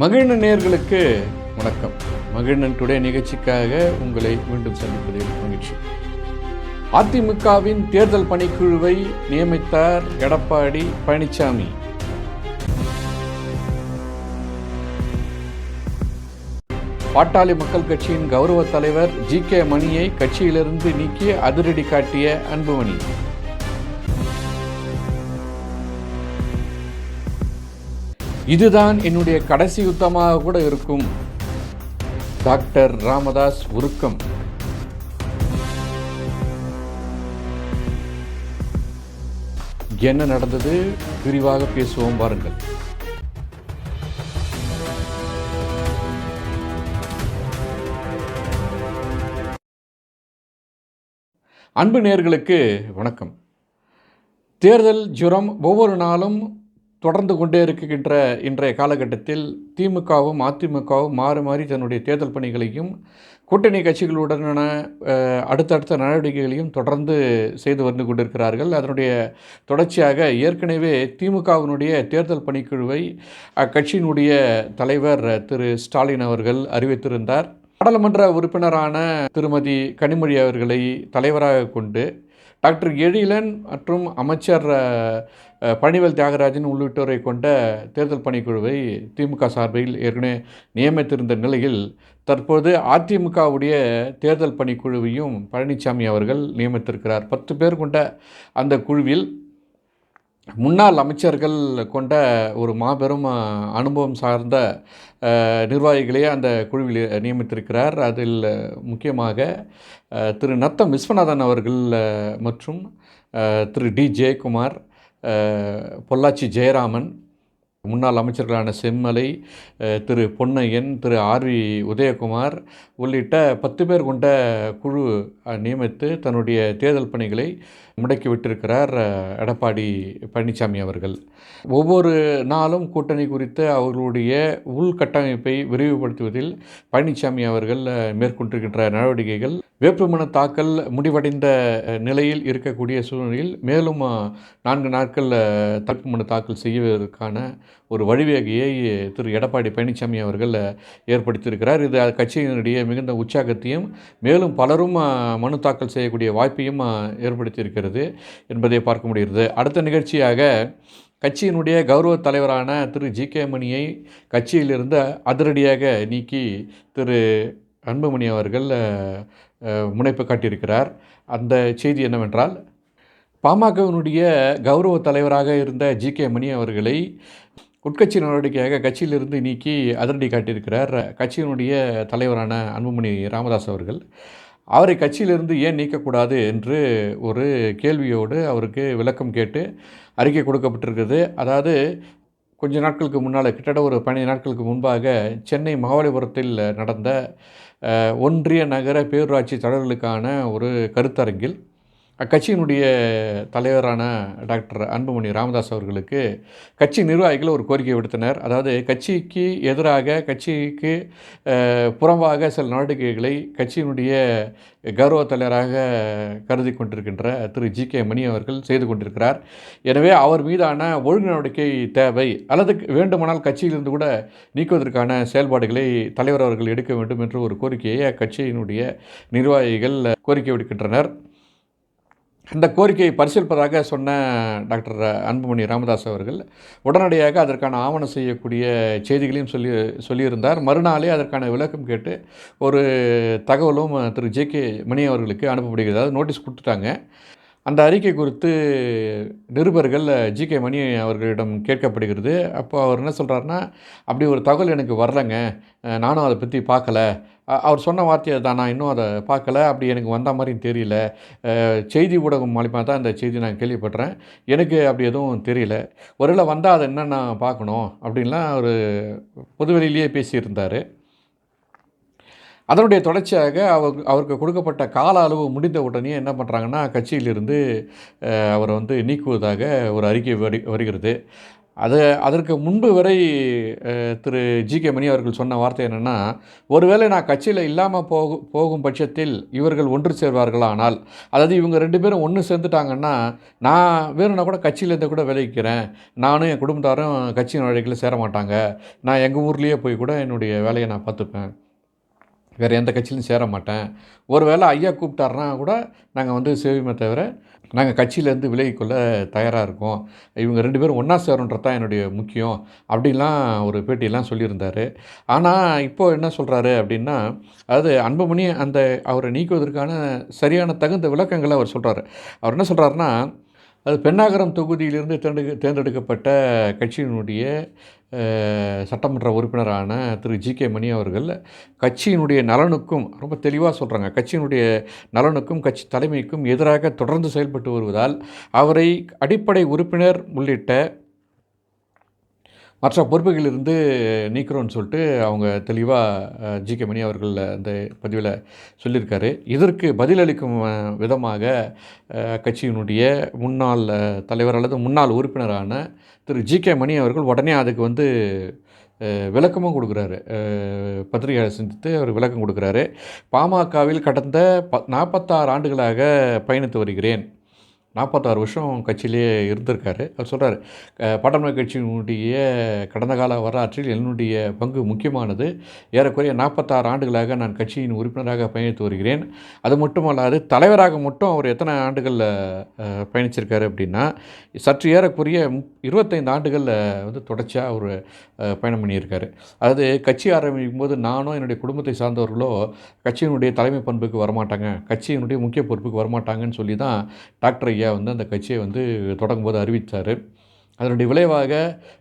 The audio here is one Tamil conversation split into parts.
மகிழ்ந்த நேர்களுக்கு வணக்கம். மகிழ்நன் டுடே நிகழ்ச்சிக்காக உங்களை மீண்டும் சந்திப்பதில் மகிழ்ச்சி. அதிமுகவின் தேர்தல் பணிக்குழுவை நியமித்தார் எடப்பாடி பழனிசாமி பாட்டாளி மக்கள் கட்சியின் கௌரவ தலைவர் ஜி கே மணியை கட்சியிலிருந்து நீக்கி அதிரடி காட்டிய அன்புமணி. இதுதான் என்னுடைய கடைசி யுத்தமாக கூட இருக்கும். டாக்டர் ராமதாஸ் உருக்கம். என்ன நடந்தது? விரிவாக பேசுவோம் வாருங்கள். அன்பு நேர்களுக்கு வணக்கம். தேர்தல் ஜுரம் ஒவ்வொரு நாளும் தொடர்ந்து கொண்டே இருக்கின்ற இன்றைய காலகட்டத்தில் திமுகவும் அதிமுகவும் மாறி மாறி தன்னுடைய தேர்தல் பணிகளையும் கூட்டணி கட்சிகளுடனான அடுத்தடுத்த நடவடிக்கைகளையும் தொடர்ந்து செய்து வந்து கொண்டிருக்கிறார்கள். அதனுடைய தொடர்ச்சியாக ஏற்கனவே திமுகவினுடைய தேர்தல் பணிக்குழுவை அக்கட்சியினுடைய தலைவர் திரு. ஸ்டாலின் அவர்கள் அறிவித்திருந்தார். நாடாளுமன்ற உறுப்பினரான திருமதி கனிமொழி அவர்களை தலைவராக கொண்டு டாக்டர் எழிலன் மற்றும் அமைச்சர் பழனிவேல் தியாகராஜன் உள்ளிட்டோரை கொண்ட தேர்தல் பணிக்குழுவை திமுக சார்பில் ஏற்கனவே நியமித்திருந்த நிலையில் தற்போது அதிமுகவுடைய தேர்தல் பணிக்குழுவையும் பழனிசாமி அவர்கள் நியமித்திருக்கிறார். பத்து பேர் கொண்ட அந்த குழுவில் முன்னாள் அமைச்சர்கள் கொண்ட ஒரு மாபெரும் அனுபவம் சார்ந்த நிர்வாகிகளையே நிர்வாகிகளே அந்த குழுவில் நியமித்திருக்கிறார். அதில் முக்கியமாக திரு நத்தம் விஸ்வநாதன் அவர்கள் மற்றும் திரு டி ஜெயக்குமார் பொள்ளாச்சி ஜெயராமன் முன்னாள் அமைச்சர்களான செம்மலை திரு பொன்னையன் திரு ஆர்வி உதயகுமார் உள்ளிட்ட பத்து பேர் கொண்ட குழு நியமித்து தன்னுடைய தேர்தல் பணிகளை முடக்கி விட்டிருக்கிறார் எடப்பாடி பழனிசாமி அவர்கள். ஒவ்வொரு நாளும் கூட்டணி குறித்து அவர்களுடைய உள்கட்டமைப்பை விரிவுபடுத்துவதில் பழனிசாமி அவர்கள் மேற்கொண்டிருக்கின்ற நடவடிக்கைகள் வேட்புமனு தாக்கல் முடிவடைந்த நிலையில் இருக்கக்கூடிய சூழ்நிலையில் மேலும் நான்கு நாட்கள் அஹ், வேட்புமனு தாக்கல் செய்வதற்கான ஒரு வழிவகையை திரு எடப்பாடி பழனிசாமி அவர்கள் ஏற்படுத்தியிருக்கிறார். இது கட்சியினுடைய மிகுந்த உற்சாகத்தையும் மேலும் பலரும் மனு தாக்கல் செய்யக்கூடிய வாய்ப்பையும் ஏற்படுத்தியிருக்கிறார் இருக்கிறது என்பதை பார்க்க முடிகிறது. அடுத்த நிகழ்ச்சியாக கட்சியினுடைய கௌரவ தலைவரான திரு ஜி கே மணியை கட்சியிலிருந்து அதிரடியாக நீக்கி திரு அன்புமணி அவர்கள் முனைப்பு காட்டியிருக்கிறார். அந்த செய்தி என்னவென்றால் பாமகவினுடைய கௌரவ தலைவராக இருந்த ஜி கே மணி அவர்களை உட்கட்சி நடவடிக்கையாக கட்சியிலிருந்து நீக்கி அதிரடி காட்டியிருக்கிறார். கட்சியினுடைய தலைவரான அன்புமணி ராமதாஸ் அவர்கள். அவரை கட்சியிலிருந்து ஏன் நீக்கக்கூடாது என்று ஒரு கேள்வியோடு அவருக்கு விளக்கம் கேட்டு அறிக்கை கொடுக்கப்பட்டிருக்கிறது. அதாவது கொஞ்ச நாட்களுக்கு முன்னால் கிட்டத்தட்ட ஒரு பன்னெண்டு நாட்களுக்கு முன்பாக சென்னை மகாபலிபுரத்தில் நடந்த ஒன்றிய நகர பேரூராட்சி தலைவர்களுக்கான ஒரு கருத்தரங்கில் அக்கட்சியினுடைய தலைவரான டாக்டர் அன்புமணி ராமதாஸ் அவர்களுக்கு கட்சி நிர்வாகிகள் ஒரு கோரிக்கை விடுத்தனர். அதாவது கட்சிக்கு எதிராக கட்சிக்கு புறம்பாக சில நடவடிக்கைகளை கட்சியினுடைய கௌரவ தலைவராக கருதி கொண்டிருக்கின்ற திரு. ஜி. கே. மணி அவர்கள் செய்து கொண்டிருக்கிறார். எனவே அவர் மீதான ஒழுங்கு நடவடிக்கை தேவை அல்லது வேண்டுமானால் கட்சியிலிருந்து கூட நீக்குவதற்கான செயல்பாடுகளை தலைவர் அவர்கள் எடுக்க வேண்டும் என்ற ஒரு கோரிக்கையை அக்கட்சியினுடைய நிர்வாகிகள் கோரிக்கை விடுக்கின்றனர். இந்த கோரிக்கையை பரிசீலிப்பதாக சொன்ன டாக்டர் அன்புமணி ராமதாஸ் அவர்கள் உடனடியாக அதற்கான ஆவணம் செய்யக்கூடிய செய்திகளையும் சொல்லி சொல்லியிருந்தார். மறுநாளே அதற்கான விளக்கம் கேட்டு ஒரு தகவலும் திரு ஜே கே மணி அவர்களுக்கு அனுப்பப்படுகிறது. அதாவது நோட்டீஸ் கொடுத்துட்டாங்க. அந்த அறிக்கை குறித்து நிருபர்கள் ஜி. கே. மணி அவர்களிடம் கேட்கப்படுகிறது. அப்போ அவர் என்ன சொல்கிறாருன்னா அப்படி ஒரு தகவல் எனக்கு வரலைங்க. நானும் அதை பற்றி பார்க்கல. அவர் சொன்ன வார்த்தையை தான் நான் இன்னும் அதை பார்க்கல. அப்படி எனக்கு வந்த மாதிரியும் தெரியல. செய்தி ஊடகம் மூலிமா தான் இந்த செய்தி நான் கேள்விப்படுறேன். எனக்கு அப்படி எதுவும் தெரியல. ஒருவேளை வந்தால் அதை என்ன நான் பார்க்கணும்? அப்படின்லாம் அவர் பொதுவெளியிலேயே பேசியிருந்தார். அதனுடைய தொடர்ச்சியாக அவர் அவருக்கு கொடுக்கப்பட்ட கால அளவு முடிந்த உடனே என்ன பண்ணுறாங்கன்னா கட்சியிலிருந்து அவரை வந்து நீக்குவதாக ஒரு அறிக்கை வரு வருகிறது. அது அதற்கு முன்பு வரை திரு ஜி கே மணி அவர்கள் சொன்ன வார்த்தை என்னென்னா ஒருவேளை நான் கட்சியில் இல்லாமல் போகும் போகும் பட்சத்தில் இவர்கள் ஒன்று சேர்வார்களானால் அதாவது இவங்க ரெண்டு பேரும் ஒன்று சேர்ந்துட்டாங்கன்னா நான் வேணும்னா கூட கட்சியிலேருந்து கூட விளைவிக்கிறேன் நானும் என் குடும்பத்தாரும் கட்சியின் வழிகளில் சேர மாட்டாங்க. நான் எங்கள் ஊர்லேயே போய் கூட என்னுடைய வேலையை நான் பார்த்துப்பேன். வேறு எந்த கட்சியிலும் சேர மாட்டேன். ஒருவேளை ஐயா கூப்பிட்டாருனா கூட நாங்கள் வந்து சேவிமே தவிர நாங்கள் கட்சியிலேருந்து விலகிக்கொள்ள தயாராக இருக்கோம். இவங்க ரெண்டு பேரும் ஒன்றா சேருன்றது தான் என்னுடைய முக்கியம் அப்படின்லாம் ஒரு பேட்டியெல்லாம் சொல்லியிருந்தார். ஆனால் இப்போ என்ன சொல்கிறாரு அப்படின்னா அதாவது அன்புமணி அந்த அவரை நீக்குவதற்கான சரியான தகுந்த விளக்கங்களை அவர் சொல்கிறாரு அவர் என்ன சொல்கிறாருன்னா அது பெண்ணாகரம் தொகுதியிலிருந்து தேர்ந்தெடு தேர்ந்தெடுக்கப்பட்ட கட்சியினுடைய சட்டமன்ற உறுப்பினரான திரு ஜி கே மணி அவர்கள் கட்சியினுடைய நலனுக்கும் ரொம்ப தெளிவாக சொல்கிறாங்க கட்சியினுடைய நலனுக்கும் கட்சி தலைமைக்கும் எதிராக தொடர்ந்து செயல்பட்டு வருவதால் அவரை அடிப்படை உறுப்பினர் உள்ளிட்ட மற்ற பொறுப்புகளிலிருந்து நீக்கிறோன்னு சொல்லிட்டு அவங்க தெளிவாக ஜி. கே. மணி அவர்கள் அந்த பதிவில் சொல்லியிருக்காரு. இதற்கு பதிலளிக்கும் விதமாக கட்சியினுடைய முன்னாள் தலைவர் அல்லது முன்னாள் உறுப்பினரான திரு. ஜி. கே. மணி அவர்கள் உடனே அதுக்கு வந்து விளக்கமும் கொடுக்குறாரு. பத்திரிகையாளர் சந்தித்து அவர் விளக்கம் கொடுக்குறாரு. பாமகவில் கடந்த ப நாற்பத்தாறு ஆண்டுகளாக பயணித்து வருகிறேன். நாற்பத்தாறு வருஷம் கட்சியிலே இருந்திருக்காரு. அவர் சொல்கிறார் பாட்டாண்மை கட்சியினுடைய கடந்த கால வரலாற்றில் என்னுடைய பங்கு முக்கியமானது. ஏறக்குறைய நாற்பத்தாறு ஆண்டுகளாக நான் கட்சியின் உறுப்பினராக பயணித்து வருகிறேன். அது மட்டுமல்லாது தலைவராக மட்டும் அவர் எத்தனை ஆண்டுகளில் பயணிச்சிருக்காரு அப்படின்னா சற்று ஏறக்குறைய இருபத்தைந்து ஆண்டுகளில் வந்து தொடர்ச்சியாக அவர் பயணம் பண்ணியிருக்காரு. அதாவது கட்சி ஆரம்பிக்கும் போது நானும் என்னுடைய குடும்பத்தை சார்ந்தவர்களோ கட்சியினுடைய தலைமை பண்புக்கு வரமாட்டாங்க. கட்சியினுடைய முக்கிய பொறுப்புக்கு வரமாட்டாங்கன்னு சொல்லி தான் டாக்டர் ஐயா வந்து அந்த கட்சியை வந்து தொடங்கும்போது அறிவித்தார் அதனுடைய விளைவாக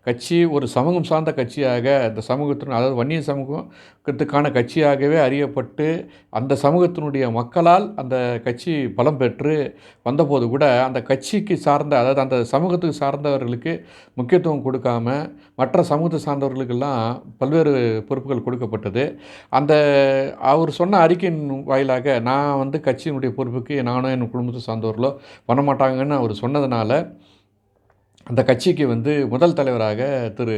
கட்சி ஒரு சமூகம் சார்ந்த கட்சியாக அந்த சமூகத்தின் அதாவது வன்னிய சமூகத்துக்கான கட்சியாகவே அறியப்பட்டு அந்த சமூகத்தினுடைய மக்களால் அந்த கட்சி பலம் பெற்று வந்தபோது கூட அந்த கட்சிக்கு சார்ந்த அதாவது அந்த சமூகத்துக்கு சார்ந்தவர்களுக்கு முக்கியத்துவம் கொடுக்காம மற்ற சமூகத்தை சார்ந்தவர்களுக்கெல்லாம் பல்வேறு பொறுப்புகள் கொடுக்கப்பட்டது. அந்த அவர் சொன்ன அறிக்கையின் வாயிலாக நான் வந்து கட்சியினுடைய பொறுப்புக்கு நானும் என் குடும்பத்தை சார்ந்தவர்களோ பண்ண மாட்டாங்கன்னு அவர் சொன்னதுனால அந்த கட்சிக்கு வந்து முதல் தலைவராக திரு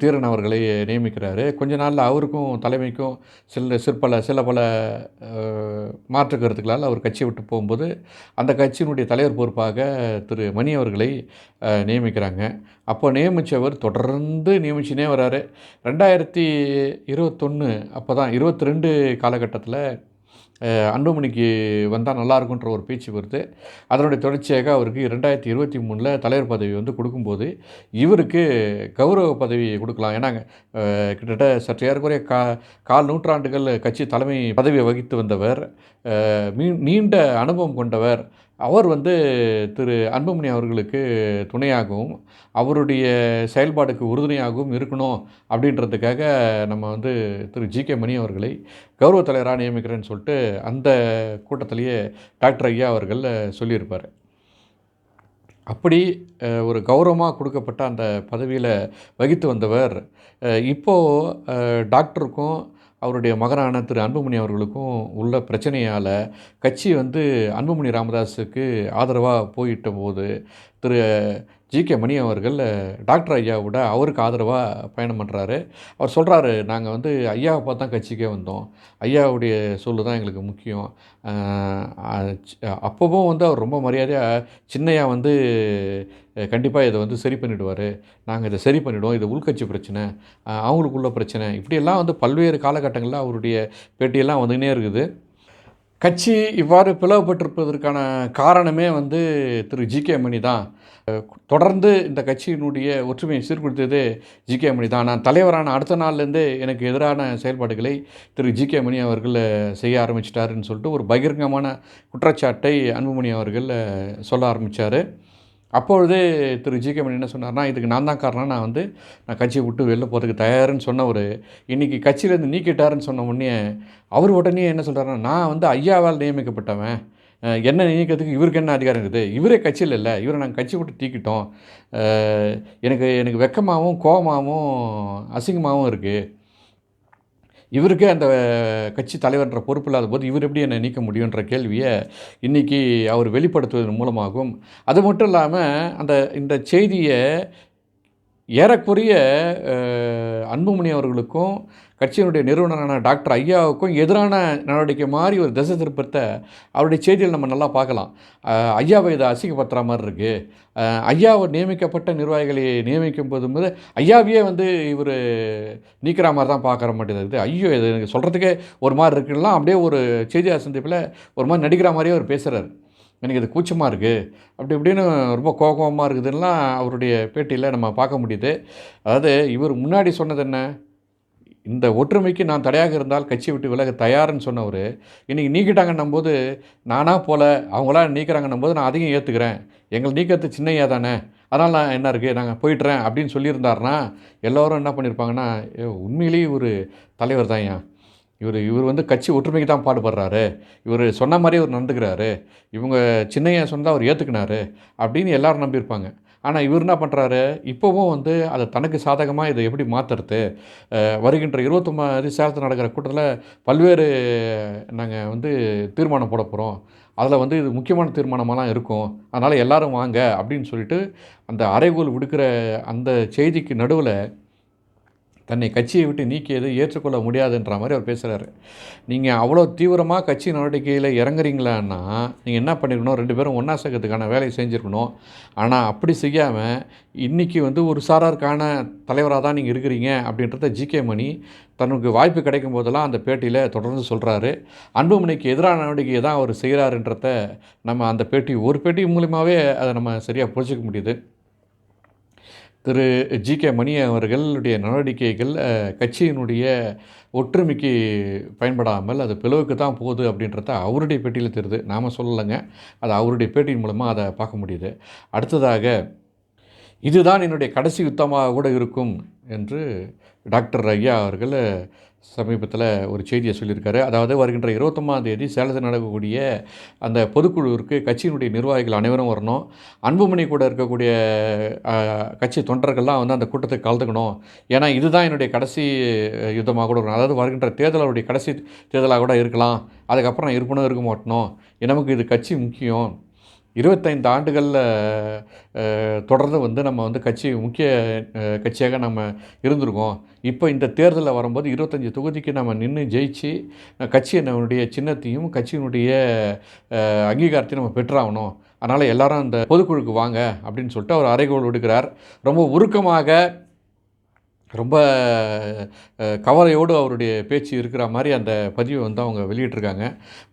தீரன் அவர்களை நியமிக்கிறாரு. கொஞ்ச நாளில் அவருக்கும் தலைமைக்கும் சில சிற்பல சில பல மாற்று கருத்துக்களால் அவர் கட்சியை விட்டு போகும்போது அந்த கட்சியினுடைய தலைவர் பொறுப்பாக திரு மணி அவர்களை நியமிக்கிறாங்க. அப்போ நியமித்தவர் தொடர்ந்து நியமிச்சுனே வராரு. ரெண்டாயிரத்தி இருபத்தொன்று அப்போ தான் இருபத்தி ரெண்டு காலகட்டத்தில் அன்புமணிக்கு வந்தால் நல்லாயிருக்குன்ற ஒரு பேச்சு வருது. அதனுடைய தொடர்ச்சியாக அவருக்கு ரெண்டாயிரத்தி இருபத்தி மூணில் தலைவர் பதவி வந்து கொடுக்கும்போது இவருக்கு கௌரவ பதவி கொடுக்கலாம். ஏன்னா கிட்டத்தட்ட சற்று ஏறக்குறைய கா கால் நூற்றாண்டுகள் கட்சி தலைமை பதவியை வகித்து வந்தவர் மீ- நீண்ட அனுபவம் கொண்டவர் அவர் வந்து திரு அன்புமணி அவர்களுக்கு துணையாகவும் அவருடைய செயல்பாடுக்கு உறுதுணையாகவும் இருக்கணும் அப்படின்றதுக்காக நம்ம வந்து திரு ஜி கே மணி அவர்களை கௌரவ தலைவராக நியமிக்கிறேன்னு சொல்லிட்டு அந்த கூட்டத்திலேயே டாக்டர் ஐயா அவர்கள் சொல்லியிருப்பார். அப்படி ஒரு கௌரவமாக கொடுக்கப்பட்ட அந்த பதவியில் வகித்து வந்தவர் இப்போது டாக்டருக்கும் அவருடைய மகனான திரு அன்புமணி அவர்களுக்கும் உள்ள பிரச்சனையால் கட்சி வந்து அன்புமணி ராமதாஸுக்கு ஆதரவாக போயிட்ட போது திரு ஜி கே மணி அவர்கள் டாக்டர் ஐயாவோட அவருக்கு ஆதரவாக பயணம் பண்ணுறாரு அவர் சொல்கிறாரு நாங்கள் வந்து ஐயாவை பார்த்து தான் கட்சிக்கே வந்தோம். ஐயாவுடைய சொல்லு தான் எங்களுக்கு முக்கியம். அப்போவும் அப்பவும் வந்து அவர் ரொம்ப மரியாதையாக சின்னையா வந்து கண்டிப்பாக இதை வந்து சரி பண்ணிவிடுவார் நாங்கள் இதை சரி பண்ணிவிடுவோம் இது உள்கட்சி பிரச்சனை. அவங்களுக்குள்ள பிரச்சனை. இப்படியெல்லாம் வந்து பல்வேறு காலகட்டங்களில் அவருடைய பேட்டியெல்லாம் வந்துக்கினே இருக்குது. கட்சி இவ்வாறு பிளவுபட்டிருப்பதற்கான காரணமே வந்து திரு ஜி கே மணி தான். தொடர்ந்து இந்த கட்சியினுடைய ஒற்றுமையை சீர்குலைத்தது ஜி கே மணி தான். நான் தலைவரான அடுத்த நாள்லேருந்தே எனக்கு எதிரான செயல்பாடுகளை திரு ஜி கே மணி அவர்கள் செய்ய ஆரம்பிச்சிட்டாருன்னு சொல்லிட்டு ஒரு பகிரங்கமான குற்றச்சாட்டை அன்புமணி அவர்கள் சொல்ல ஆரம்பித்தார் அப்பொழுதே திரு ஜி கே மணி என்ன சொன்னார்னா இதுக்கு நான் தான் காரணம். நான் வந்து நான் கட்சியை விட்டு வெளில போகிறதுக்கு தயாருன்னு சொன்னவர். இன்றைக்கி கட்சியிலேருந்து நீக்கிட்டாருன்னு சொன்ன உடனே அவர் உடனே என்ன சொல்கிறாருன்னா நான் வந்து ஐயாவால் நியமிக்கப்பட்டவன். என்ன நியமிக்கிறதுக்கு இவருக்கு என்ன அதிகாரம் இருக்குது? இவரே கட்சியில் இல்லை. இவரை நாங்கள் கட்சி விட்டு தீக்கிட்டோம். எனக்கு எனக்கு வெக்கமாகவும் கோபமாகவும் அசிங்கமாகவும் இருக்குது இவருக்கே அந்த கட்சி தலைவர்ன்ற பொறுப்பு இல்லாத போது இவர் எப்படி என்னை நீக்க முடியுன்ற கேள்வியை இன்றைக்கி அவர் வெளிப்படுத்துவதன் மூலமாகும். அது மட்டும் இல்லாமல் அந்த இந்த செய்தியை ஏறக்குறைய அன்புமணி அவர்களுக்கும் கட்சியினுடைய நிறுவனரான டாக்டர் ஐயாவுக்கும் எதிரான நடவடிக்கை மாதிரி ஒரு திசை திருப்பத்தை அவருடைய செய்தியில் நம்ம நல்லா பார்க்கலாம். ஐயாவை இதை அசிங்கப்படுத்துகிற மாதிரி இருக்குது ஐயாவை நியமிக்கப்பட்ட நிர்வாகிகளை நியமிக்கும் போது ஐயாவையே வந்து இவர் நீக்கிற மாதிரி தான் பார்க்குற மாட்டேங்குது ஐயோ இது எனக்கு சொல்கிறதுக்கே ஒரு மாதிரி இருக்குன்னா அப்படியே ஒரு செய்தியாளர் சந்திப்பில் ஒரு மாதிரி நடிக்கிற மாதிரியே அவர் பேசுகிறார் எனக்கு இது கூச்சமாக இருக்குது அப்படி இப்படின்னு ரொம்ப கோபமாக இருக்குதுன்னா அவருடைய பேட்டியில் நம்ம பார்க்க முடியுது. அதாவது இவர் முன்னாடி சொன்னது என்ன? இந்த ஒற்றுமைக்கு நான் தடையாக இருந்தால் கட்சி விட்டு விலக தயார்னு சொன்னவர் இன்றைக்கி நீக்கிட்டாங்கன்னும் போது நானாக போல அவங்களா நீக்கிறாங்கன்னும் போது நான் அதையும் ஏற்றுக்கிறேன் எங்களை நீக்கிறது சின்னையா தானே அதனால் நான் என்ன இருக்குது நாங்கள் போயிட்டுறேன் அப்படின்னு சொல்லியிருந்தாருன்னா எல்லோரும் என்ன பண்ணியிருப்பாங்கன்னா உண்மையிலேயே ஒரு தலைவர் தான் இவர் இவர் வந்து கட்சி ஒற்றுமைக்கு தான் பாடுபடுறாரு. இவர் சொன்ன மாதிரியே இவர் நடந்துக்கிறாரு. இவங்க சின்னையா சொன்னால் அவர் ஏற்றுக்கினாரு அப்படின்னு எல்லோரும் நம்பியிருப்பாங்க. ஆனால் இவர் என்ன பண்ணுறாரு இப்போவும் வந்து அதை தனக்கு சாதகமாக இதை எப்படி மாற்றுறது வருகின்ற இருபத்தொம்பது சேலத்தில் நடக்கிற கூட்டத்தில் பல்வேறு நாங்கள் வந்து தீர்மானம் போட போகிறோம் அதில் வந்து இது முக்கியமான தீர்மானமெல்லாம் இருக்கும். அதனால் எல்லோரும் வாங்க அப்படின்னு சொல்லிட்டு அந்த அறைகோல் விடுக்கிற அந்த செய்திக்கு நடுவில் தன்னை கட்சியை விட்டு நீக்கியது ஏற்றுக்கொள்ள முடியாதுன்ற மாதிரி அவர் பேசுகிறாரு நீங்கள் அவ்வளோ தீவிரமாக கட்சி நடவடிக்கையில் இறங்குறீங்களான்னா நீங்கள் என்ன பண்ணிருக்கணும்? ரெண்டு பேரும் ஒன்றா சேர்க்கறதுக்கான வேலையை செஞ்சுருக்கணும். ஆனால் அப்படி செய்யாமல் இன்றைக்கி வந்து ஒரு சாராருக்கான தலைவராக தான் நீங்கள் இருக்கிறீங்க அப்படின்றத ஜிகே மணி தனக்கு வாய்ப்பு கிடைக்கும் போதெல்லாம் அந்த பேட்டியில் தொடர்ந்து சொல்கிறாரு அன்புமணிக்கு எதிரான நடவடிக்கையை தான் அவர் செய்கிறாருன்றத நம்ம அந்த பேட்டி ஒரு பேட்டி மூலியமாகவே அதை நம்ம சரியாக புரிஞ்சிக்க முடியுது. திரு ஜி கே மணி அவர்களுடைய நடவடிக்கைகள் கட்சியினுடைய ஒற்றுமைக்கு பயன்படாமல் அது பிளவுக்கு தான் போகுது அப்படின்றத அவருடைய பேட்டியில் தெரியுது. நாம் சொல்லலைங்க. அது அவருடைய பேட்டியின் மூலமாக அதை பார்க்க முடியுது. அடுத்ததாக இதுதான் என்னுடைய கடைசி யுத்தமாக கூட இருக்கும் என்று டாக்டர் ஐயா அவர்கள் சமீபத்தில் ஒரு செய்தியை சொல்லியிருக்காரு. அதாவது வருகின்ற இருபத்தொம்பதாம் தேதி சேலத்தில் நடக்கக்கூடிய அந்த பொதுக்குழுவிற்கு கட்சியினுடைய நிர்வாகிகள் அனைவரும் வரணும். அன்புமணி கூட இருக்கக்கூடிய கட்சி தொண்டர்கள்லாம் வந்து அந்த கூட்டத்துக்கு கலந்துக்கணும். ஏன்னா இதுதான் என்னுடைய கடைசி யுத்தமாக கூட இருக்கும். அதாவது வருகின்ற தேர்தல் அவருடைய கடைசி தேர்தலாக கூட இருக்கலாம். அதுக்கப்புறம் நான் இருக்க மாட்டணும். நமக்கு இது கட்சி முக்கியம். இருபத்தைந்து ஆண்டுகளில் தொடர்ந்து வந்து நம்ம வந்து கட்சி முக்கிய கட்சியாக நம்ம இருந்திருக்கோம். இப்போ இந்த தேர்தலில் வரும்போது இருபத்தஞ்சி தொகுதிக்கு நம்ம நின்று ஜெயிச்சு கட்சியினுடைய சின்னத்தையும் கட்சியினுடைய அங்கீகாரத்தையும் நம்ம பெற்றாகணும். அதனால் எல்லாரும் அந்த பொதுக்குழுக்கு வாங்க அப்படின்னு சொல்லிட்டு அவர் அறைகோல் விடுக்கிறார் ரொம்ப உருக்கமாக ரொம்ப கவலையோடு அவருடைய பேச்சு இருக்கிற மாதிரி அந்த பதிவை வந்து அவங்க வெளியிட்டிருக்காங்க.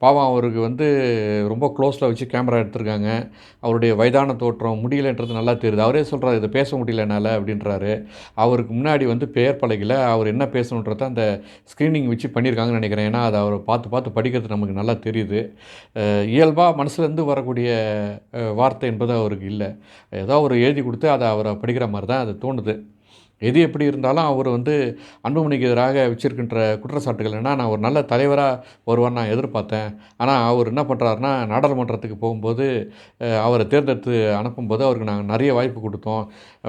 பாவம் அவருக்கு வந்து ரொம்ப க்ளோஸில் வச்சு கேமரா எடுத்திருக்காங்க. அவருடைய வயதான தோற்றம் முடியலன்றது நல்லா தெரியுது. அவரே சொல்கிறார் இதை பேச முடியல என்னால் அப்படின்றாரு. அவருக்கு முன்னாடி வந்து பெயர் பலகையில் அவர் என்ன பேசணுன்றத அந்த ஸ்க்ரீனிங் வச்சு பண்ணியிருக்காங்கன்னு நினைக்கிறேன். ஏன்னா அதை அவர் பார்த்து பார்த்து படிக்கிறது நமக்கு நல்லா தெரியுது. இயல்பாக மனசுலேருந்து வரக்கூடிய வார்த்தை என்பது அவருக்கு இல்லை. ஏதோ அவர் எழுதி கொடுத்து அதை அவரை படிக்கிற மாதிரி தான் அது தோணுது. எது எப்படி இருந்தாலும் அவர் வந்து அன்புமணிக்கு எதிராக வச்சிருக்கின்ற குற்றச்சாட்டுகள் என்ன நான் ஒரு நல்ல தலைவராக வருவார் நான் எதிர்பார்த்தேன். ஆனால் அவர் என்ன பண்ணுறாருன்னா நாடாளுமன்றத்துக்கு போகும்போது அவரை தேர்ந்தெடுத்து அனுப்பும்போது அவருக்கு நாங்கள் நிறைய வாய்ப்பு கொடுத்தோம்.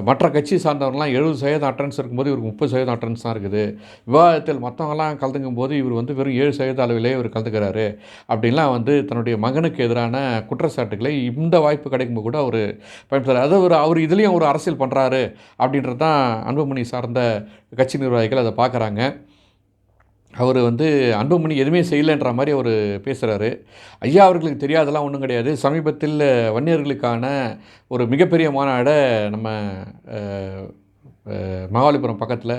மற்ற கட்சி சார்ந்தவர்லாம் எழுபது சதவீதம் அட்டன்ஸ் இருக்கும்போது இவருக்கு முப்பது சதவீதம் அட்டன்ஸ் தான் இருக்குது. விவாதத்தில் மற்றவங்கலாம் கலந்துக்கும் போது இவர் வந்து வெறும் ஏழு சதவீத அளவிலே இவர் கலந்துக்கிறாரு. அப்படின்லாம் வந்து தன்னுடைய மகனுக்கு எதிரான குற்றச்சாட்டுகளை இந்த வாய்ப்பு கிடைக்கும்போது கூட அவர் பயன்படுத்துகிறார் அது ஒரு அவர் இதுலேயும் ஒரு அரசியல் பண்ணுறாரு அப்படின்றது தான் அன்புமணி சார்ந்த கட்சி நிர்வாகிகள் அதை பார்க்குறாங்க. அவர் வந்து அன்புமணி எதுவுமே செய்யலைன்ற மாதிரி அவர் பேசுகிறாரு ஐயா அவர்களுக்கு தெரியாதெல்லாம் ஒன்றும் கிடையாது. சமீபத்தில் வன்னியர்களுக்கான ஒரு மிகப்பெரிய மாநாடை நம்ம மகாபலிபுரம் பக்கத்தில்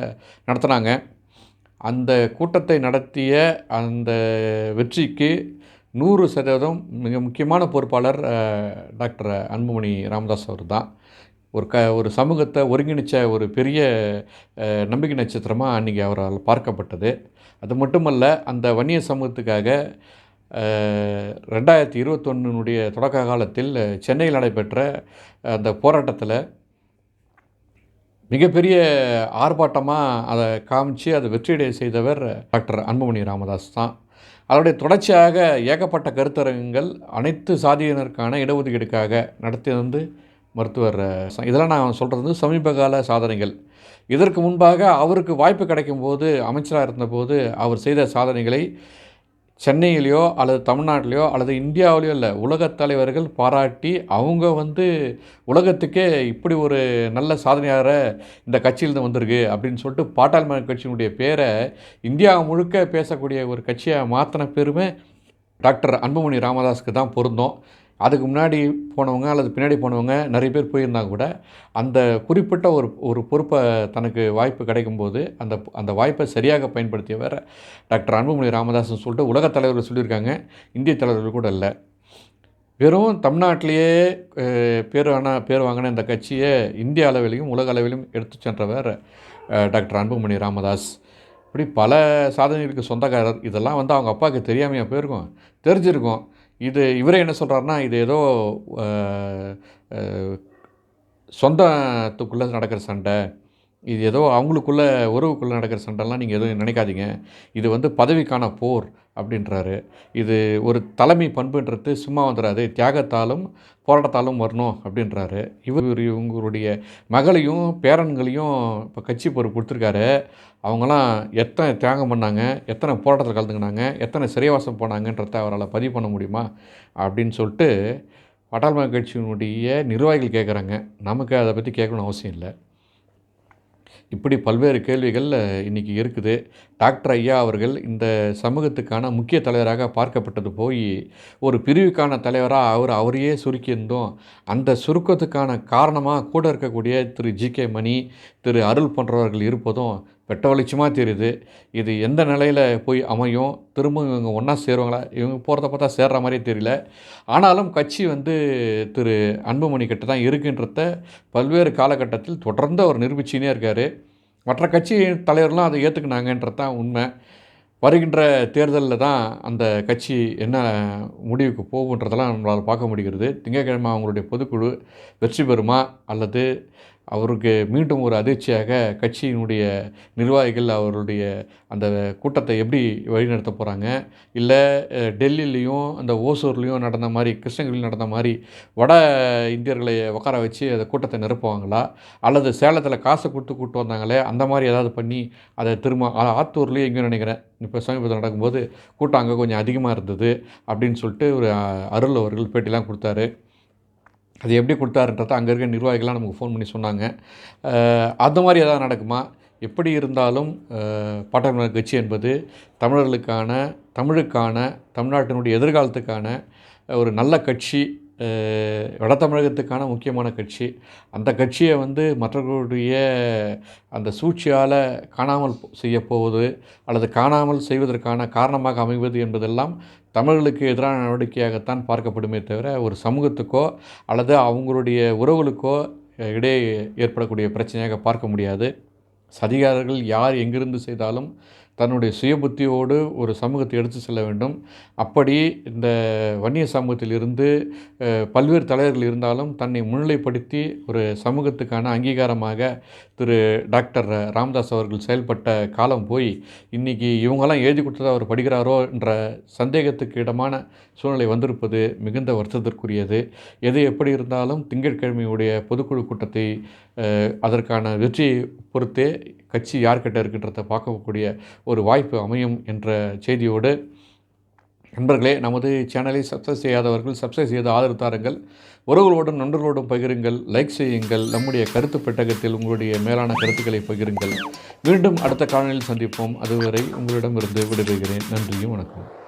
நடத்துனாங்க. அந்த கூட்டத்தை நடத்திய அந்த வெற்றிக்கு நூறு சதவீதம் மிக முக்கியமான பொறுப்பாளர் டாக்டர் அன்புமணி ராமதாஸ் அவர் தான் ஒரு க ஒரு சமூகத்தை ஒருங்கிணைச்ச ஒரு பெரிய நம்பிக்கை நட்சத்திரமாக அன்றைக்கி அவரால் பார்க்கப்பட்டது. அது மட்டுமல்ல அந்த வன்னிய சமூகத்துக்காக ரெண்டாயிரத்தி இருபத்தொன்னுடைய தொடக்க காலத்தில் சென்னையில் நடைபெற்ற அந்த போராட்டத்தில் மிகப்பெரிய ஆர்ப்பாட்டமாக அதை காமிச்சு அதை வெற்றியடைய செய்தவர் டாக்டர் அன்புமணி ராமதாஸ் தான். அதனுடைய தொடர்ச்சியாக ஏகப்பட்ட கருத்தரங்குகள் அனைத்து சாதியினருக்கான இடஒதுக்கீடுக்காக நடத்தி வந்து மருத்துவர் இதெல்லாம் நான் சொல்கிறது வந்து சமீபகால சாதனைகள். இதற்கு முன்பாக அவருக்கு வாய்ப்பு கிடைக்கும் போது அமைச்சராக இருந்தபோது அவர் செய்த சாதனைகளை சென்னையிலையோ அல்லது தமிழ்நாட்டிலையோ அல்லது இந்தியாவிலையோ இல்லை உலகத் தலைவர்கள் பாராட்டி அவங்க வந்து உலகத்துக்கே இப்படி ஒரு நல்ல சாதனையார இந்த கட்சியிலிருந்து வந்திருக்கு அப்படின்னு சொல்லிட்டு பாட்டாளி கட்சியினுடைய பேரை இந்தியா முழுக்க பேசக்கூடிய ஒரு கட்சியை மாற்றின பெருமை டாக்டர் அன்புமணி ராமதாஸுக்கு தான் பொருந்தோம். அதுக்கு முன்னாடி போனவங்க அல்லது பின்னாடி போனவங்க நிறைய பேர் போயிருந்தா கூட அந்த குறிப்பிட்ட ஒரு ஒரு பொறுப்பை தனக்கு வாய்ப்பு கிடைக்கும்போது அந்த அந்த வாய்ப்பை சரியாக பயன்படுத்தியவர் டாக்டர் அன்புமணி ராமதாஸ்னு சொல்லிட்டு உலகத் தலைவர்கள் சொல்லியிருக்காங்க. இந்திய தலைவர்கள் கூட இல்லை. வெறும் தமிழ்நாட்டிலேயே பேர் ஆன பேர் வாங்கின இந்த கட்சியை இந்திய அளவிலையும் உலக அளவிலும் எடுத்து சென்றவர் டாக்டர் அன்புமணி ராமதாஸ். இப்படி பல சாதனைகளுக்கு சொந்தக்காரர். இதெல்லாம் வந்து அவங்க அப்பாவுக்கு தெரியாமையாக போயிருக்கும். தெரிஞ்சிருக்கோம். இது இவரே என்ன சொல்கிறாருன்னா இது ஏதோ சொந்தத்துக்குள்ளே நடக்கிற சண்டை. இது ஏதோ அவங்களுக்குள்ள உறவுக்குள்ளே நடக்கிற சண்டைலாம் நீங்கள் எதுவும் நினைக்காதீங்க. இது வந்து பதவிக்கான போர். அப்படின்றாரு. இது ஒரு தலைமை பண்புன்றது சும்மா வந்துடாது தியாகத்தாலும் போராட்டத்தாலும் வரணும் அப்படின்றாரு. இவர் இவங்களுடைய மகளையும் பேரன்களையும் இப்போ கட்சி பொறுப்பு கொடுத்துருக்காரு. அவங்களாம் எத்தனை தியாகம் பண்ணாங்க எத்தனை போராட்டத்தில் கலந்துக்கினாங்க எத்தனை சிறைவாசம் போனாங்கன்றத அவரால் பதிவு பண்ண முடியுமா அப்படின்னு சொல்லிட்டு வட்டாள்மன் கட்சியினுடைய நிர்வாகிகள் கேட்குறாங்க. நமக்கு அதை பற்றி கேட்கணும்னு அவசியம் இல்லை. இப்படி பல்வேறு கேள்விகள் இன்றைக்கி இருக்குது. டாக்டர் ஐயா அவர்கள் இந்த சமூகத்துக்கான முக்கிய தலைவராக பார்க்கப்பட்டது போய் ஒரு பிரிவுக்கான தலைவராக அவர் அவரையே சுருக்கியிருந்தோம். அந்த சுருக்கத்துக்கான காரணமாக கூட இருக்கக்கூடிய திரு ஜி கே மணி திரு அருள் போன்றவர்கள் இருப்பதும் வெட்ட வெளிச்சமாக தெரியுது இது எந்த நிலையில் போய் அமையும்? திரும்ப இவங்க ஒன்றா சேருவாங்களா? இவங்க போகிறத பார்த்தா சேர்ற மாதிரியே தெரியல. ஆனாலும் கட்சி வந்து திரு அன்புமணி கிட்ட தான் இருக்குன்றத பல்வேறு காலகட்டத்தில் தொடர்ந்து அவர் நிரூபிச்சினே இருக்கார். மற்ற கட்சி தலைவர்லாம் அதை ஏற்றுக்கினாங்கன்றது தான் உண்மை. வருகின்ற தேர்தலில் தான் அந்த கட்சி என்ன முடிவுக்கு போகுன்றதெல்லாம் நம்மளால் பார்க்க முடிகிறது. திங்கட்கிழமை அவங்களுடைய பொதுக்குழு வெற்றி பெறுமா? அல்லது அவருக்கு மீண்டும் ஒரு அதிர்ச்சியாக கட்சியினுடைய நிர்வாகிகள் அவருடைய அந்த கூட்டத்தை எப்படி வழிநடத்த போகிறாங்க இல்லை டெல்லியிலையும் அந்த ஓசூர்லேயும் நடந்த மாதிரி கிருஷ்ணகிரியில் நடந்த மாதிரி வட இந்தியர்களை உட்கார வச்சு அந்த கூட்டத்தை நிரப்புவாங்களா? அல்லது சேலத்தில் காசை கொடுத்து கூப்பிட்டு வந்தாங்களே அந்த மாதிரி ஏதாவது பண்ணி அதை திரும்ப ஆத்தூர்லேயும் எங்கேயும் நினைக்கிறேன். இப்போ சமீபத்தில் நடக்கும்போது கூட்டம் அங்கே கொஞ்சம் அதிகமாக இருந்தது அப்படின்னு சொல்லிட்டு ஒரு அருள் அவர்கள் பேட்டிலாம் கொடுத்தாரு. அது எப்படி கொடுத்தாருன்றத அங்கே இருக்க நிர்வாகிகள்லாம் நமக்கு ஃபோன் பண்ணி சொன்னாங்க. அந்த மாதிரி எதாவது நடக்குமா? எப்படி இருந்தாலும் பாட்டாளர் பாட்டாளி கட்சி என்பது தமிழர்களுக்கான தமிழுக்கான தமிழ்நாட்டினுடைய எதிர்காலத்துக்கான ஒரு நல்ல கட்சி வட தமிழகத்துக்கான முக்கியமான கட்சி. அந்த கட்சியை வந்து மற்றவர்களுடைய அந்த சூழ்ச்சியால் காணாமல் செய்யப்போவது அல்லது காணாமல் செய்வதற்கான காரணமாக அமைவது என்பதெல்லாம் தமிழர்களுக்கு எதிரான நடவடிக்கையாகத்தான் பார்க்கப்படுமே தவிர ஒரு சமூகத்துக்கோ அல்லது அவங்களுடைய உறவுகளுக்கோ இடையே ஏற்படக்கூடிய பிரச்சனையாக பார்க்க முடியாது. சதிகாரர்கள் யார் எங்கிருந்து செய்தாலும் தன்னுடைய சுயபுத்தியோடு ஒரு சமூகத்தை எடுத்து செல்ல வேண்டும். அப்படி இந்த வன்னிய சமூகத்திலிருந்து இருந்து பல்வேறு தலைவர்கள் இருந்தாலும் தன்னை முன்னிலைப்படுத்தி ஒரு சமூகத்துக்கான அங்கீகாரமாக திரு டாக்டர் ராமதாஸ் அவர்கள் செயல்பட்ட காலம் போய் இன்றைக்கி இவங்கெல்லாம் எழுதி கொடுத்ததை அவர் படிக்கிறாரோ என்ற சந்தேகத்துக்கு இடமான சூழ்நிலை வந்திருப்பது மிகுந்த வருத்தத்திற்குரியது. எது எப்படி இருந்தாலும் திங்கட்கிழமையுடைய பொதுக்குழு கூட்டத்தை அதற்கான வெற்றியை பொறுத்தே கட்சி யார்கிட்ட இருக்குன்றதை பார்க்கக்கூடிய ஒரு வாய்ப்பு அமையும் என்ற செய்தியோடு நண்பர்களே நமது சேனலை சப்ஸ்கிரைப் செய்யாதவர்கள் சப்ஸ்கிரைப் செய்து ஆதரவு தாருங்கள் உறவுகளோடும் நண்பர்களோடும் பகிருங்கள் லைக் செய்யுங்கள். நம்முடைய கருத்து பெட்டகத்தில் உங்களுடைய மேலான கருத்துக்களை பகிருங்கள். மீண்டும் அடுத்த காலநிலையில் சந்திப்போம். அதுவரை உங்களிடமிருந்து விடைபெறுகிறேன். நன்றியும் வணக்கம்.